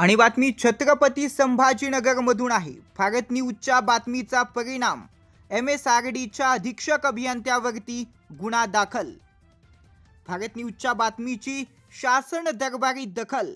आणि बातमी छत्रपती संभाजीनगरमधून आहे. भारत न्यूजच्या बातमीचा परिणाम. एम एस आर डीच्या अधीक्षक अभियंत्यावरती गुन्हा दाखल. भारत न्यूजच्या बातमीची शासन दरबारी दखल.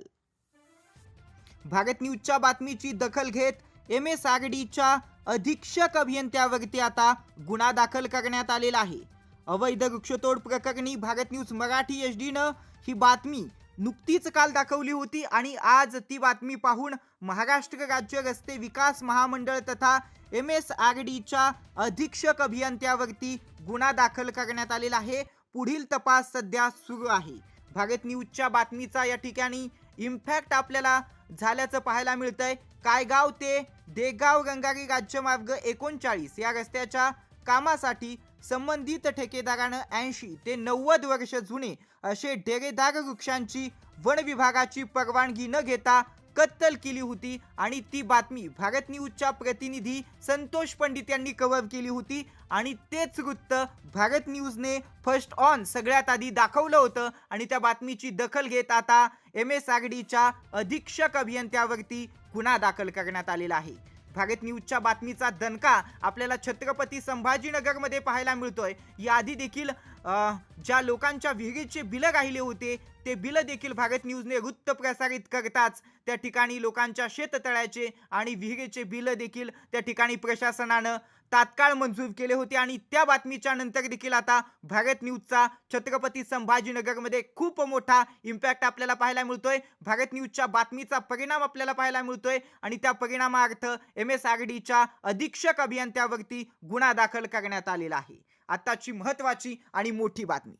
भारत न्यूजच्या बातमीची दखल घेत एम एस आर डीच्या अधीक्षक अभियंत्यावरती आता गुन्हा दाखल करण्यात आलेला आहे. अवैध वृक्षतोड प्रकरणी भारत न्यूज मराठी एच डीनं ही बातमी नुकतीच काल दाखवली होती आणि आज ती बातमी पाहून महाराष्ट्र राज्य रस्ते विकास महामंडळ तथा एम एस आर डीच्या अधीक्षक अभियंत्यावरती गुन्हा दाखल करण्यात आलेला आहे. पुढील तपास सध्या सुरू आहे. भारत न्यूजच्या बातमीचा या ठिकाणी इम्पॅक्ट आपल्याला झाल्याचं पाहायला मिळतंय. कायगाव ते देगाव गंगारी राज्यमार्ग एकोणचाळीस या रस्त्याच्या कामासाठी संबंधित ठेकेदारानं ऐंशी ते नव्वद वर्ष जुने असे डेरेदार वृक्षांची वन विभागाची परवानगी न घेता कत्तल केली होती आणि ती बातमी भारत न्यूजच्या प्रतिनिधी संतोष पंडित यांनी कव्हर केली होती. आणि तेच वृत्त भारत न्यूजने फर्स्ट ऑन सगळ्यात आधी दाखवलं होतं. आणि त्या बातमीची दखल घेत आता एम एस आर डीच्या अधीक्षक अभियंत्यावरती गुन्हा दाखल करण्यात आलेला आहे. भारत न्यूजच्या बातमीचा दणका आपल्याला छत्रपती संभाजीनगरमध्ये पाहायला मिळतोय. याआधी देखील ज्या लोकांच्या विहिरीचे बिलं राहिले होते ते बिलं देखील भारत न्यूजने वृत्त प्रसारित करताच त्या ठिकाणी लोकांच्या शेततळ्याचे आणि विहिरीचे बिलं देखील त्या ठिकाणी प्रशासनानं तात्काळ मंजूर केले होते. आणि त्या बातमीच्या नंतर देखील आता भारत न्यूजचा छत्रपती संभाजीनगरमध्ये खूप मोठा इम्पॅक्ट आपल्याला पाहायला मिळतोय. भारत न्यूजच्या बातमीचा परिणाम आपल्याला पाहायला मिळतोय. आणि त्या परिणामार्थ एम एस आर डीच्या अधीक्षक अभियंत्यावरती गुन्हा दाखल करण्यात आलेला आहे. आताची महत्वाची आणि मोठी बातमी.